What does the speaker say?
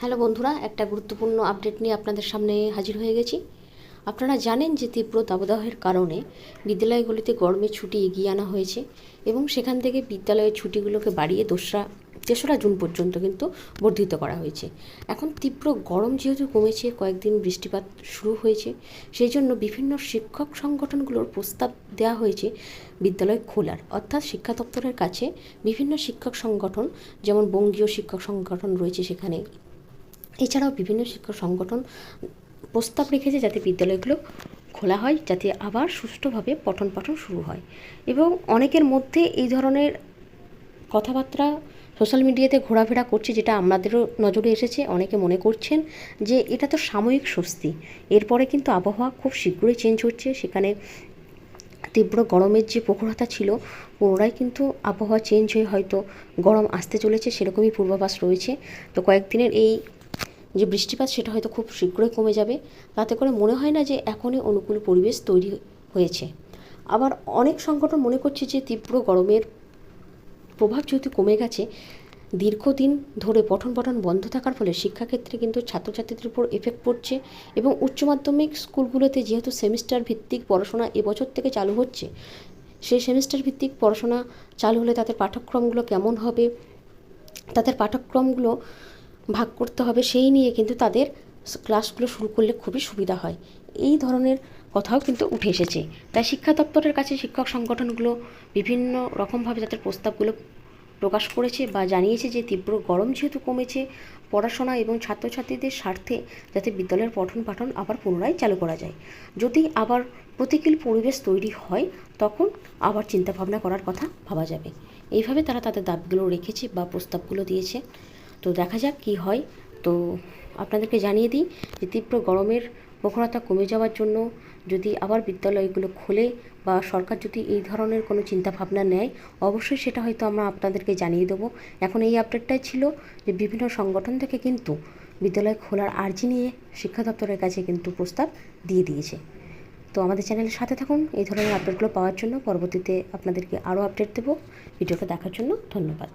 Hello বন্ধুরা, একটা গুরুত্বপূর্ণ আপডেট নিয়ে আপনাদের সামনে হাজির হয়ে গেছি। আপনারা জানেন যে তীব্র দাবদাহের কারণে বিদ্যালয়গুলিতে গরমের ছুটি এগিয়ে আনা হয়েছে এবং সেখান থেকে বিদ্যালয়ের ছুটিগুলোকে বাড়িয়ে দোসরা, তেসরা জুন পর্যন্ত কিন্তু বর্ধিত করা হয়েছে। এখন তীব্র গরম যেহেতু কমেছে, কয়েকদিন বৃষ্টিপাত শুরু হয়েছে সেই জন্য বিভিন্ন শিক্ষক সংগঠনগুলোর প্রস্তাব দেওয়া হয়েছে বিদ্যালয় খোলার। অর্থাৎ শিক্ষা দপ্তরের কাছে বিভিন্ন শিক্ষক সংগঠন, যেমন বঙ্গীয় শিক্ষক সংগঠন রয়েছে সেখানে এছাড়াও বিভিন্ন শিক্ষক সংগঠন প্রস্তাব রেখেছে যাতে বিদ্যালয়গুলো খোলা হয়, যাতে আবার সুষ্ঠুভাবে পঠন পাঠন শুরু হয়। এবং অনেকের মধ্যে এই ধরনের কথাবার্তা সোশ্যাল মিডিয়াতে ঘোরাফেরা করছে যেটা আমাদেরও নজরে এসেছে, অনেকে মনে করছেন যে এটা তো সাময়িক স্বস্তি। এরপরে কিন্তু আবহাওয়া খুব শীঘ্রই চেঞ্জ হচ্ছে, সেখানে তীব্র গরমের যে প্রখরতা ছিল, পুনরায় কিন্তু আবহাওয়া চেঞ্জ হয়ে হয়তো গরম আসতে চলেছে, সেরকমই পূর্বাভাস রয়েছে। তো কয়েকদিনের এই যে বৃষ্টিপাত সেটা হয়তো খুব শীঘ্রই কমে যাবে। তাতে করে মনে হয় না যে এখনই অনুকূল পরিবেশ তৈরি হয়েছে। আবার অনেক সংগঠন মনে করছে যে তীব্র গরমের প্রভাব যেহেতু কমে গেছে, দীর্ঘদিন ধরে পঠন পঠন বন্ধ থাকার ফলে শিক্ষাক্ষেত্রে কিন্তু ছাত্রছাত্রীদের উপর এফেক্ট পড়ছে এবং উচ্চ মাধ্যমিক স্কুলগুলোতে যেহেতু সেমিস্টার ভিত্তিক পড়াশোনা এবছর থেকে চালু হচ্ছে, সেই সেমিস্টার ভিত্তিক পড়াশোনা চালু হলে তাদের পাঠ্যক্রমগুলো কেমন হবে? তাদের পাঠ্যক্রমগুলো ভাগ করতে হবে, সেই নিয়ে কিন্তু তাদের ক্লাসগুলো শুরু করলে খুবই সুবিধা হয়। এই ধরনের কথাও কিন্তু উঠে এসেছে। তাই শিক্ষা দপ্তরের কাছে শিক্ষক সংগঠনগুলো বিভিন্ন রকমভাবে তাদের প্রস্তাবগুলো প্রকাশ করেছে বা জানিয়েছে যে, তীব্র গরম যেহেতু কমেছে, পড়াশোনা এবং ছাত্রছাত্রীদের স্বার্থে যাতে বিদ্যালয়ের পঠন পাঠন আবার পুনরায় চালু করা যায়। যদি আবার প্রতিকূল পরিবেশ তৈরি হয়, তখন আবার চিন্তাভাবনা করার কথা ভাবা যাবে। এইভাবে তারা তাদের দাবিগুলো রেখেছে বা প্রস্তাবগুলো দিয়েছে। তো দেখা যাক কী হয়। তো আপনাদেরকে জানিয়ে দিই যে তীব্র গরমের প্রখরতা কমে যাওয়ার জন্য যদি আবার বিদ্যালয়গুলো খোলে বা সরকার যদি এই ধরনের কোনো চিন্তাভাবনা নেয়, অবশ্যই সেটা হয়তো আমরা আপনাদেরকে জানিয়ে দেবো। এখন এই আপডেটটাই ছিল যে বিভিন্ন সংগঠন থেকে কিন্তু বিদ্যালয় খোলার আর্জি নিয়ে শিক্ষা দপ্তরের কাছে কিন্তু প্রস্তাব দিয়ে দিয়েছে। তো আমাদের চ্যানেলের সাথে থাকুন, এই ধরনের আপডেটগুলো পাওয়ার জন্য। পরবর্তীতে আপনাদেরকে আরও আপডেট দেবো। ভিডিওটা দেখার জন্য ধন্যবাদ।